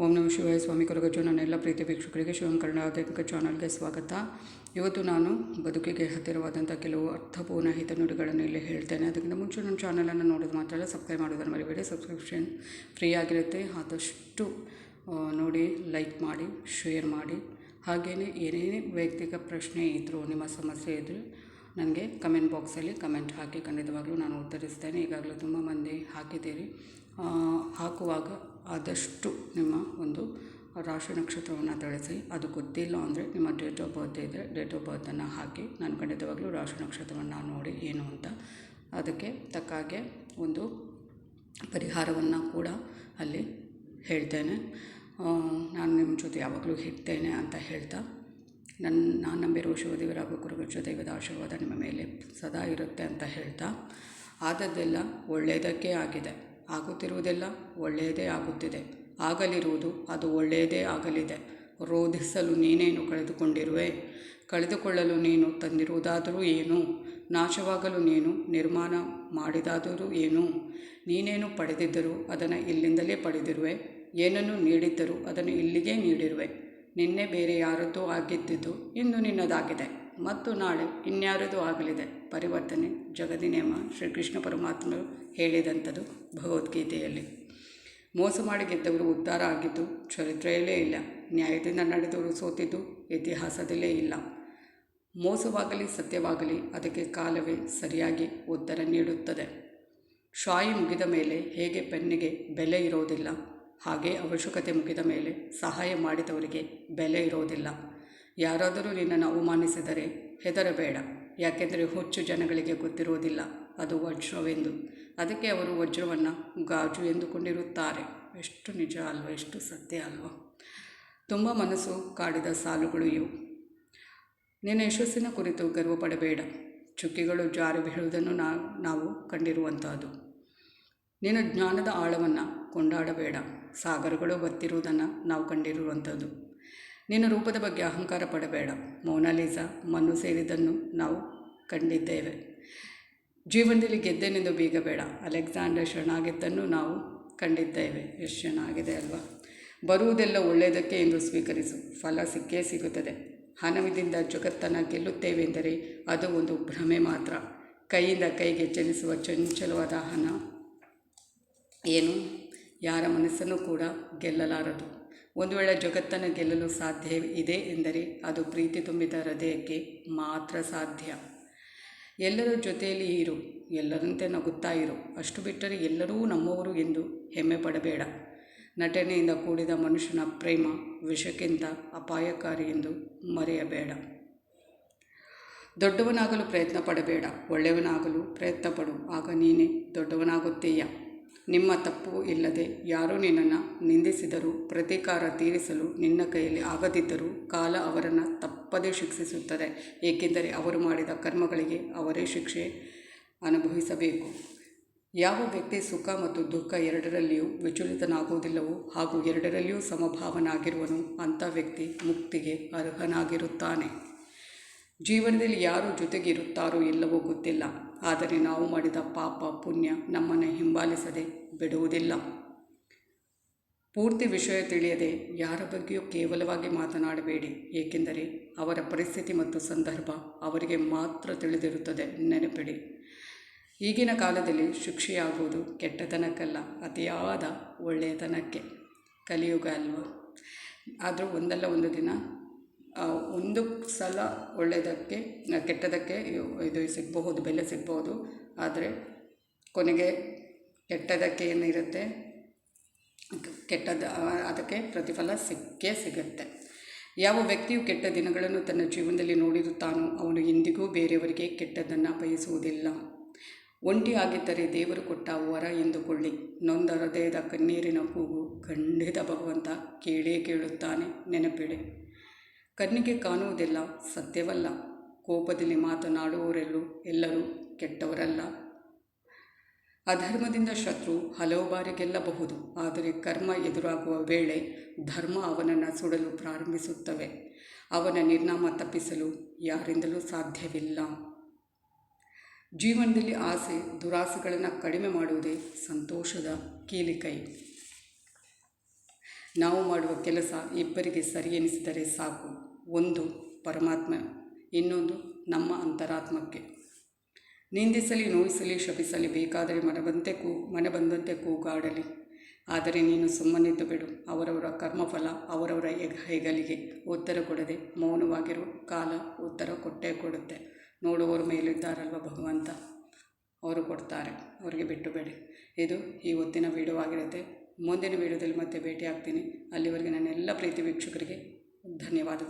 ಓಂ ನಮ ಶಿವಾಯ ಸ್ವಾಮಿ ಕೊರಗಜ್ಜು ನನ್ನೆಲ್ಲ ಪ್ರೀತಿ ವೀಕ್ಷಕರಿಗೆ ಶಿವಂ ಕನ್ನಡ ಆಧ್ಯಾತ್ಮಿಕ ಚಾನಲ್ಗೆ ಸ್ವಾಗತ. ಇವತ್ತು ನಾನು ಬದುಕಿಗೆ ಹತ್ತಿರವಾದಂಥ ಕೆಲವು ಅರ್ಥಪೂರ್ಣ ಹಿತನುಡಿಗಳನ್ನು ಇಲ್ಲಿ ಹೇಳ್ತೇನೆ. ಅದಕ್ಕಿಂತ ಮುಂಚೆ ನನ್ನ ಚಾನಲನ್ನು ನೋಡೋದು ಮಾತ್ರ ಅಲ್ಲ ಸಬ್ಸ್ಕ್ರೈಬ್ ಮಾಡೋದನ್ನು ಮರಿಬೇಡಿ. ಸಬ್ಸ್ಕ್ರಿಪ್ಷನ್ ಫ್ರೀ ಆಗಿರುತ್ತೆ. ಆದಷ್ಟು ನೋಡಿ, ಲೈಕ್ ಮಾಡಿ, ಶೇರ್ ಮಾಡಿ. ಹಾಗೆಯೇ ಏನೇನೇ ವೈಯಕ್ತಿಕ ಪ್ರಶ್ನೆ ಇದ್ದರೂ ನಿಮ್ಮ ಸಮಸ್ಯೆ ಇದ್ದರೂ ನನಗೆ ಕಮೆಂಟ್ ಬಾಕ್ಸಲ್ಲಿ ಕಮೆಂಟ್ ಹಾಕಿ ಖಂಡಿತವಾಗಲೂ ನಾನು ಉತ್ತರಿಸ್ತೇನೆ. ಈಗಾಗಲೇ ತುಂಬ ಮಂದಿ ಹಾಕಿದ್ದೀರಿ. ಹಾಕುವಾಗ ಆದಷ್ಟು ನಿಮ್ಮ ಒಂದು ರಾಶಿ ನಕ್ಷತ್ರವನ್ನು ತಿಳಿಸಿ. ಅದು ಗೊತ್ತಿಲ್ಲ ಅಂದರೆ ನಿಮ್ಮ ಡೇಟ್ ಆಫ್ ಬರ್ತ್ ಇದ್ದರೆ ಡೇಟ್ ಆಫ್ ಬರ್ತನ್ನು ಹಾಕಿ. ನಾನು ಖಂಡಿತವಾಗ್ಲೂ ರಾಶಿ ನಕ್ಷತ್ರವನ್ನು ನೋಡಿ ಏನು ಅಂತ. ಅದಕ್ಕೆ ತಕ್ಕ ಹಾಗೆ ಒಂದು ಪರಿಹಾರವನ್ನು ಕೂಡ ಅಲ್ಲಿ ಹೇಳ್ತೇನೆ. ನಾನು ನಿಮ್ಮ ಜೊತೆ ಯಾವಾಗಲೂ ಇರ್ತೇನೆ ಅಂತ ಹೇಳ್ತಾ. ನನ್ನ ನಾನು ನಂಬಿರುವ ಶಿವದೇವರ ಕುರುಗಜ್ಜ ದೈವದ ಆಶೀರ್ವಾದ ನಿಮ್ಮ ಮೇಲೆ ಸದಾ ಇರುತ್ತೆ ಅಂತ ಹೇಳ್ತಾ. ಆದದ್ದೆಲ್ಲ ಒಳ್ಳೆಯದಕ್ಕೆ ಆಗಿದೆ. ಆಗುತ್ತಿರುವುದೆಲ್ಲ ಒಳ್ಳೆಯದೇ ಆಗುತ್ತಿದೆ. ಆಗಲಿರುವುದು ಅದು ಒಳ್ಳೆಯದೇ ಆಗಲಿದೆ. ರೋಧಿಸಲು ನೀನೇನು ಕಳೆದುಕೊಂಡಿರುವೆ? ಕಳೆದುಕೊಳ್ಳಲು ನೀನು ತಂದಿರುವುದಾದರೂ ಏನು? ನಾಶವಾಗಲು ನೀನು ನಿರ್ಮಾಣ ಮಾಡಿದಾದರೂ ಏನು? ನೀನೇನು ಪಡೆದಿದ್ದರೂ ಅದನ್ನು ಇಲ್ಲಿಂದಲೇ ಪಡೆದಿರುವೆ. ಏನನ್ನು ನೀಡಿದ್ದರೂ ಅದನ್ನು ಇಲ್ಲಿಗೇ ನೀಡಿರುವೆ. ನಿನ್ನೆ ಬೇರೆ ಯಾರದ್ದೋ ಆಗಿದ್ದಿದ್ದು ಇಂದು ನಿನ್ನದಾಗಿದೆ. ಮತ್ತು ನಾಳೆ ಇನ್ಯಾರದು ಆಗಲಿದೆ. ಪರಿವರ್ತನೆ ಜಗದಿ ನೇಮ ಶ್ರೀಕೃಷ್ಣ ಪರಮಾತ್ಮರು ಹೇಳಿದಂಥದ್ದು ಭಗವದ್ಗೀತೆಯಲ್ಲಿ. ಮೋಸ ಮಾಡಿ ಗೆದ್ದವರು ಉದ್ಧಾರ ಆಗಿದ್ದು ಚರಿತ್ರೆಯಲ್ಲೇ ಇಲ್ಲ. ನ್ಯಾಯದಿಂದ ನಡೆದವರು ಸೋತಿದ್ದು ಇತಿಹಾಸದಲ್ಲೇ ಇಲ್ಲ. ಮೋಸವಾಗಲಿ, ಸತ್ಯವಾಗಲಿ, ಅದಕ್ಕೆ ಕಾಲವೇ ಸರಿಯಾಗಿ ಉತ್ತರ ನೀಡುತ್ತದೆ. ಶಾಯಿ ಮುಗಿದ ಮೇಲೆ ಹೇಗೆ ಪೆನ್ನಿಗೆ ಬೆಲೆ ಇರೋದಿಲ್ಲ, ಹಾಗೆ ಅವಶ್ಯಕತೆ ಮುಗಿದ ಮೇಲೆ ಸಹಾಯ ಮಾಡಿದವರಿಗೆ ಬೆಲೆ ಇರೋದಿಲ್ಲ. ಯಾರಾದರೂ ನಿನ್ನನ್ನು ಅವಮಾನಿಸಿದರೆ ಹೆದರಬೇಡ. ಯಾಕೆಂದರೆ ಹುಚ್ಚು ಜನಗಳಿಗೆ ಗೊತ್ತಿರುವುದಿಲ್ಲ. ಅದು ವಜ್ರವೆಂದು. ಅದಕ್ಕೆ ಅವರು ವಜ್ರವನ್ನು ಗಾಜು ಎಂದುಕೊಂಡಿರುತ್ತಾರೆ. ಎಷ್ಟು ನಿಜ ಅಲ್ವ, ಎಷ್ಟು ಸತ್ಯ ಅಲ್ವ. ತುಂಬ ಮನಸ್ಸು ಕಾಡಿದ ಸಾಲುಗಳು ಇವು. ನಿನ್ನ ಯಶಸ್ಸಿನ ಕುರಿತು ಗರ್ವಪಡಬೇಡ. ಚುಕ್ಕಿಗಳು ಜಾರಿ ಬೀಳುವುದನ್ನು ನಾ, ನಾವು ಕಂಡಿರುವಂಥದ್ದು. ನಿನ್ನ ಜ್ಞಾನದ ಆಳವನ್ನು ಕೊಂಡಾಡಬೇಡ. ಸಾಗರಗಳು ಬತ್ತಿರುವುದನ್ನು ನಾವು ಕಂಡಿರುವಂಥದ್ದು. ನಿನ್ನ ರೂಪದ ಬಗ್ಗೆ ಅಹಂಕಾರ ಪಡಬೇಡ. ಮೋನಾಲಿಸಾ ಮನು ಸೇರಿದ್ದನ್ನು ನಾವು ಕಂಡಿದ್ದೇವೆ. ಜೀವನದಲ್ಲಿ ಗೆದ್ದೆನೆಂದು ಬೀಗಬೇಡ. ಅಲೆಕ್ಸಾಂಡರ್ ಶರಣಾಗಿದ್ದನ್ನು ನಾವು ಕಂಡಿದ್ದೇವೆ. ಎಷ್ಟು ಚೆನ್ನಾಗಿದೆ ಅಲ್ವಾ? ಬರುವುದೆಲ್ಲ ಒಳ್ಳೆಯದಕ್ಕೆ ಎಂದು ಸ್ವೀಕರಿಸು. ಫಲ ಸಿಕ್ಕೇ ಸಿಗುತ್ತದೆ. ಹಣವಿದಿಂದ ಜಗತ್ತನ್ನು ಗೆಲ್ಲುತ್ತೇವೆಂದರೆ ಅದು ಒಂದು ಭ್ರಮೆ ಮಾತ್ರ. ಕೈಯಿಂದ ಕೈಗೆ ಚಲಿಸುವ ಚಂಚಲವಾದ ಹಣ ಏನು? ಯಾರ ಮನಸ್ಸನ್ನು ಕೂಡ ಗೆಲ್ಲಲಾರದು. ಒಂದು ವೇಳೆ ಜಗತ್ತನ್ನು ಗೆಲ್ಲಲು ಸಾಧ್ಯ ಇದೆ ಎಂದರೆ ಅದು ಪ್ರೀತಿ ತುಂಬಿದ ಹೃದಯಕ್ಕೆ ಮಾತ್ರ ಸಾಧ್ಯ. ಎಲ್ಲರ ಜೊತೆಯಲ್ಲಿ ಇರು, ಎಲ್ಲರಂತೆ ನಗುತ್ತಾ ಇರು. ಅಷ್ಟು ಬಿಟ್ಟರೆ ಎಲ್ಲರೂ ನಮ್ಮವರು ಎಂದು ಹೆಮ್ಮೆ ಪಡಬೇಡ. ನಟನೆಯಿಂದ ಕೂಡಿದ ಮನುಷ್ಯನ ಪ್ರೇಮ, ವಿಷಕ್ಕಿಂತ ಅಪಾಯಕಾರಿ ಎಂದು ಮರೆಯಬೇಡ. ದೊಡ್ಡವನಾಗಲು ಪ್ರಯತ್ನ ಪಡಬೇಡ, ಒಳ್ಳೆಯವನಾಗಲು ಪ್ರಯತ್ನ ಪಡು. ಆಗ ನೀನೇ ದೊಡ್ಡವನಾಗುತ್ತೀಯ. ನಿಮ್ಮ ತಪ್ಪು ಇಲ್ಲದೆ ಯಾರೂ ನಿನ್ನನ್ನು ನಿಂದಿಸಿದರೂ ಪ್ರತೀಕಾರ ತೀರಿಸಲು ನಿನ್ನ ಕೈಯಲ್ಲಿ ಆಗದಿದ್ದರೂ ಕಾಲ ಅವರನ್ನು ತಪ್ಪದೇ ಶಿಕ್ಷಿಸುತ್ತದೆ. ಏಕೆಂದರೆ ಅವರು ಮಾಡಿದ ಕರ್ಮಗಳಿಗೆ ಅವರೇ ಶಿಕ್ಷೆ ಅನುಭವಿಸಬೇಕು. ಯಾವ ವ್ಯಕ್ತಿ ಸುಖ ಮತ್ತು ದುಃಖ ಎರಡರಲ್ಲಿಯೂ ವಿಚಲಿತನಾಗುವುದಿಲ್ಲವೋ ಹಾಗೂ ಎರಡರಲ್ಲಿಯೂ ಸಮಭಾವನಾಗಿರುವನು, ಅಂಥ ವ್ಯಕ್ತಿ ಮುಕ್ತಿಗೆ ಅರ್ಹನಾಗಿರುತ್ತಾನೆ. ಜೀವನದಲ್ಲಿ ಯಾರು ಜೊತೆಗಿರುತ್ತಾರೋ ಇಲ್ಲವೋ ಗೊತ್ತಿಲ್ಲ. ಆದರೆ ನಾವು ಮಾಡಿದ ಪಾಪ ಪುಣ್ಯ ನಮ್ಮನ್ನು ಹಿಂಬಾಲಿಸದೆ ಬಿಡುವುದಿಲ್ಲ. ಪೂರ್ತಿ ವಿಷಯ ತಿಳಿಯದೆ ಯಾರ ಬಗ್ಗೆಯೂ ಕೇವಲವಾಗಿ ಮಾತನಾಡಬೇಡಿ. ಏಕೆಂದರೆ ಅವರ ಪರಿಸ್ಥಿತಿ ಮತ್ತು ಸಂದರ್ಭ ಅವರಿಗೆ ಮಾತ್ರ ತಿಳಿದಿರುತ್ತದೆ. ನೆನಪಿಡಿ, ಈಗಿನ ಕಾಲದಲ್ಲಿ ಶಿಕ್ಷೆಯಾಗುವುದು ಕೆಟ್ಟತನಕ್ಕಲ್ಲ, ಅತಿಯಾದ ಒಳ್ಳೆಯತನಕ್ಕೆ. ಕಲಿಯುಗ ಅಲ್ವ? ಆದರೂ ಒಂದಲ್ಲ ಒಂದು ದಿನ ಒಂದು ಸಲ ಒಳ್ಳೆಯದಕ್ಕೆ ಕೆಟ್ಟದಕ್ಕೆ ಇದು ಸಿಗಬಹುದು, ಬೆಲೆ ಸಿಗಬಹುದು. ಆದರೆ ಕೊನೆಗೆ ಕೆಟ್ಟದಕ್ಕೆ ಏನಿರುತ್ತೆ? ಕೆಟ್ಟದ ಅದಕ್ಕೆ ಪ್ರತಿಫಲ ಸಿಕ್ಕೇ ಸಿಗುತ್ತೆ. ಯಾವ ವ್ಯಕ್ತಿಯು ಕೆಟ್ಟ ದಿನಗಳನ್ನು ತನ್ನ ಜೀವನದಲ್ಲಿ ನೋಡಿರುತ್ತಾನೋ ಅವನು ಎಂದಿಗೂ ಬೇರೆಯವರಿಗೆ ಕೆಟ್ಟದ್ದನ್ನು ಬಯಸುವುದಿಲ್ಲ. ಒಂಟಿಯಾಗಿದ್ದರೆ ದೇವರು ಕೊಟ್ಟ ವರ ಎಂದುಕೊಳ್ಳಿ. ನೊಂದ ಹೃದಯದ ಕಣ್ಣೀರಿನ ಕೂಗು, ಖಂಡಿತ ಭಗವಂತ ಕೇಳೇ ಕೇಳುತ್ತಾನೆ, ನೆನಪಿಡಿ. ಕಣ್ಣಿಗೆ ಕಾಣುವುದೆಲ್ಲ, ಸತ್ಯವಲ್ಲ. ಕೋಪದಲ್ಲಿ ಮಾತನಾಡುವವರೆಲ್ಲೂ ಎಲ್ಲರೂ ಕೆಟ್ಟವರಲ್ಲ. ಅಧರ್ಮದಿಂದ ಶತ್ರು ಹಲವು ಬಾರಿ ಗೆಲ್ಲಬಹುದು, ಆದರೆ ಕರ್ಮ ಎದುರಾಗುವ ವೇಳೆ ಧರ್ಮ ಅವನನ್ನು ಸುಡಲು ಪ್ರಾರಂಭಿಸುತ್ತವೆ. ಅವನ ನಿರ್ನಾಮ ತಪ್ಪಿಸಲು ಯಾರಿಂದಲೂ ಸಾಧ್ಯವಿಲ್ಲ. ಜೀವನದಲ್ಲಿ ಆಸೆ, ದುರಾಸೆಗಳನ್ನು ಕಡಿಮೆ ಮಾಡುವುದೇ ಸಂತೋಷದ ಕೀಲಿಕೈ. ನಾವು ಮಾಡುವ ಕೆಲಸ ಇಬ್ಬರಿಗೆ ಸರಿ ಸಾಕು. ಒಂದು ಪರಮಾತ್ಮ, ಇನ್ನೊಂದು ನಮ್ಮ ಅಂತರಾತ್ಮಕ್ಕೆ. ನಿಂದಿಸಲಿ, ನೋಯಿಸಲಿ, ಶಪಿಸಲಿ, ಬೇಕಾದರೆ ಮನಬಂತೆ ಕೂ ಮನೆ ಬಂದಂತೆ ಕೂಗಾಡಲಿ. ಆದರೆ ನೀನು ಸುಮ್ಮನಿದ್ದು ಬಿಡು. ಅವರವರ ಕರ್ಮಫಲ, ಅವರವರ ಹೆಗ್, ಹೆಗಲಿಗೆ ಉತ್ತರ ಕೊಡದೆ ಮೌನವಾಗಿರು ಕಾಲ ಉತ್ತರ ಕೊಟ್ಟೇ ಕೊಡುತ್ತೆ. ನೋಡುವವರು ಮೇಲಿದ್ದಾರಲ್ವ ಭಗವಂತ? ಅವರು ಕೊಡ್ತಾರೆ. ಅವರಿಗೆ ಬಿಟ್ಟು ಬೇಡಿ. ಇದು ಈ ಹೊತ್ತಿನ ವೀಡಿಯೋ ಆಗಿರುತ್ತೆ. ಮುಂದಿನ ವೀಡಿಯೋದಲ್ಲಿ ಮತ್ತೆ ಭೇಟಿ ಆಗ್ತೀನಿ ಅಲ್ಲಿವರೆಗೆ ನನ್ನ ಎಲ್ಲ ಪ್ರೀತಿ ವೀಕ್ಷಕರಿಗೆ धन्यवाद